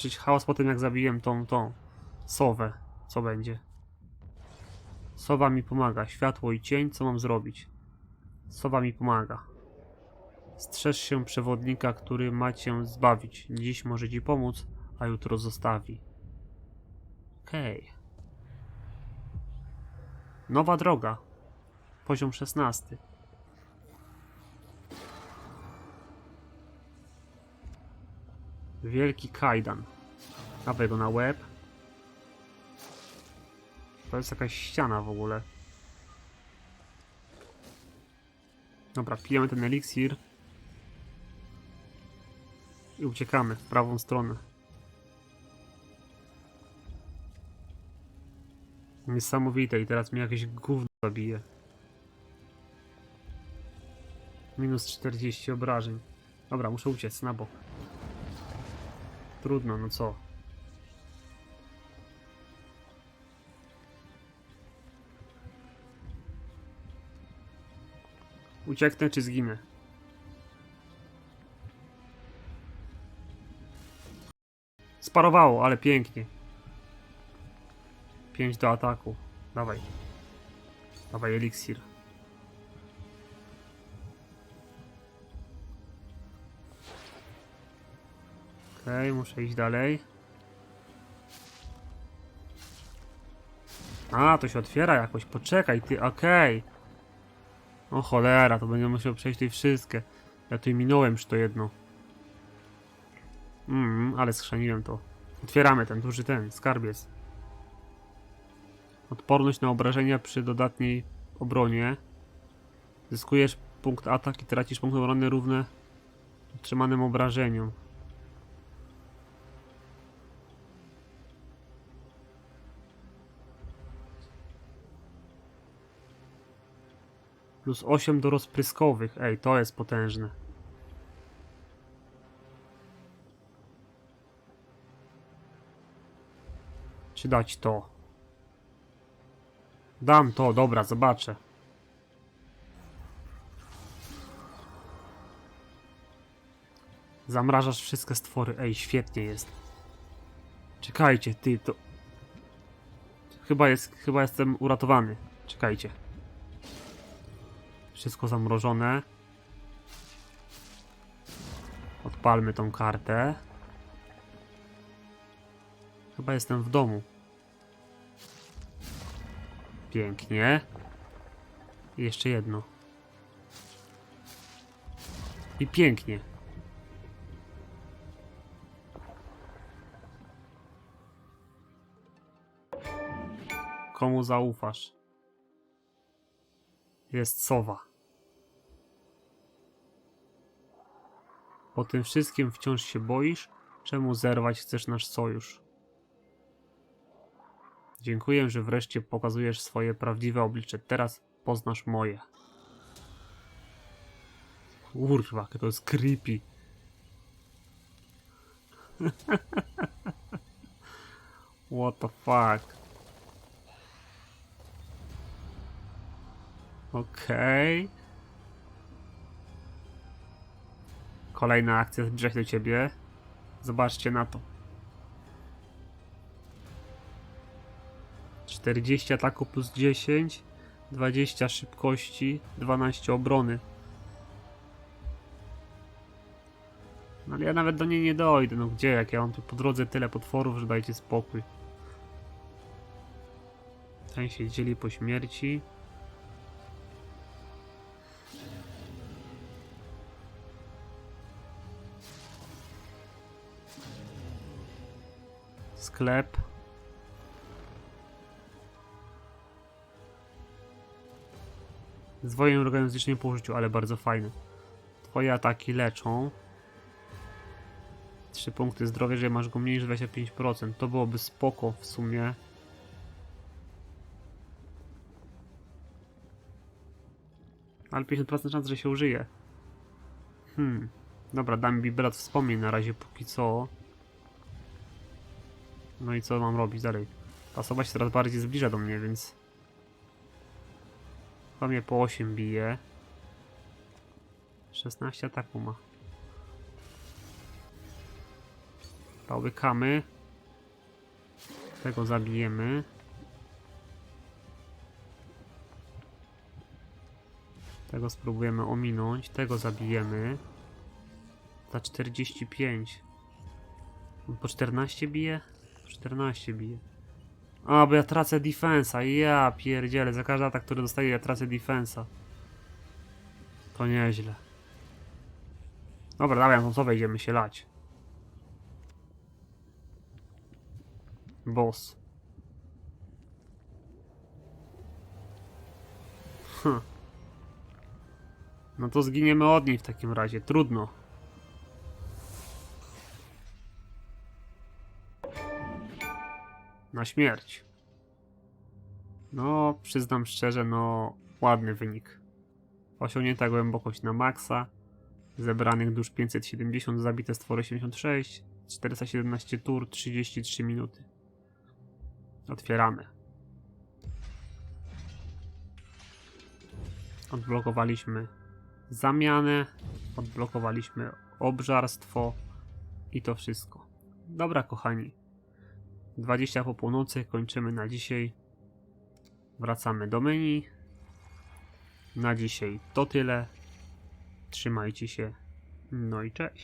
Czyć chaos po tym jak zabiłem tą, tą sowę. Co będzie? Sowa mi pomaga. Światło i cień. Co mam zrobić? Sowa mi pomaga. Strzeż się przewodnika, który ma cię zbawić. Dziś może ci pomóc, a jutro zostawi. Okej. Nowa droga. Poziom 16. Wielki kajdan. Dawaj go na łeb. To jest jakaś ściana w ogóle. Dobra, pijemy ten eliksir. I uciekamy w prawą stronę. Niesamowite i teraz mnie jakieś gówno zabije. Minus 40 obrażeń. Dobra, muszę uciec na bok. Trudno, no co? Ucieknę czy zginę? Sparowało, ale pięknie. 5 do ataku. Dawaj. Dawaj eliksir. Okej, muszę iść dalej. A, to się otwiera jakoś. Poczekaj, ty, okej. O cholera, to będę musiał przejść tutaj wszystkie. Ja tu minąłem już to jedno. Mm, ale schrzaniłem to. Otwieramy ten duży ten, skarbiec. Odporność na obrażenia przy dodatniej obronie. Zyskujesz punkt atak i tracisz punkt obrony równe otrzymanym obrażeniom. Plus 8 do rozpryskowych. Ej, to jest potężne. Czy dać to? Dam to, dobra, zobaczę. Zamrażasz wszystkie stwory. Ej, świetnie jest. Czekajcie, ty, to... Chyba jest, chyba jestem uratowany. Czekajcie. Wszystko zamrożone. Odpalmy tą kartę. Chyba jestem w domu. Pięknie. I jeszcze jedno. I pięknie. Komu zaufasz? Jest sowa. Po tym wszystkim wciąż się boisz? Czemu zerwać chcesz nasz sojusz? Dziękuję, że wreszcie pokazujesz swoje prawdziwe oblicze. Teraz poznasz moje. Kurwa, to jest creepy. What the fuck? Okej. Kolejna akcja zbliża się do ciebie. Zobaczcie na to. 40 ataku plus 10, 20 szybkości, 12 obrony. No ale ja nawet do niej nie dojdę, no gdzie, jak ja mam tu po drodze tyle potworów, że dajcie spokój. Ten się dzieli po śmierci. Sklep. Zwojem organizacyjnym po użyciu, ale bardzo fajne. Twoje ataki leczą. 3 punkty zdrowia, że masz go mniej niż 25%. To byłoby spoko w sumie. Ale 50% szans, że się użyje. Hmm. Dobra, dam bibrat wspomnień na razie póki co. No i co mam robić dalej? Ta osoba się coraz bardziej zbliża do mnie, więc... Chyba mnie po 8 bije. 16 ataku ma. Dobra, łykamy. Tego zabijemy. Tego spróbujemy ominąć. Tego zabijemy. Za 45. On po 14 bije? Po 14 bije. A, bo ja tracę defensa. Ja pierdzielę. Za każdy atak, który dostaję, ja tracę defensa. To nieźle. Dobra, dawaj, no co wejdziemy się lać. Boss. Hm. No to zginiemy od niej w takim razie. Trudno. Na śmierć. No, przyznam szczerze, no, ładny wynik. Osiągnięta głębokość na maksa. Zebranych dusz 570, zabite stwory 86, 417 tur, 33 minuty. Otwieramy. Odblokowaliśmy zamianę, odblokowaliśmy obżarstwo i to wszystko. Dobra, kochani. 20 po północy kończymy na dzisiaj. Wracamy do menu. Na dzisiaj to tyle. Trzymajcie się. No i cześć.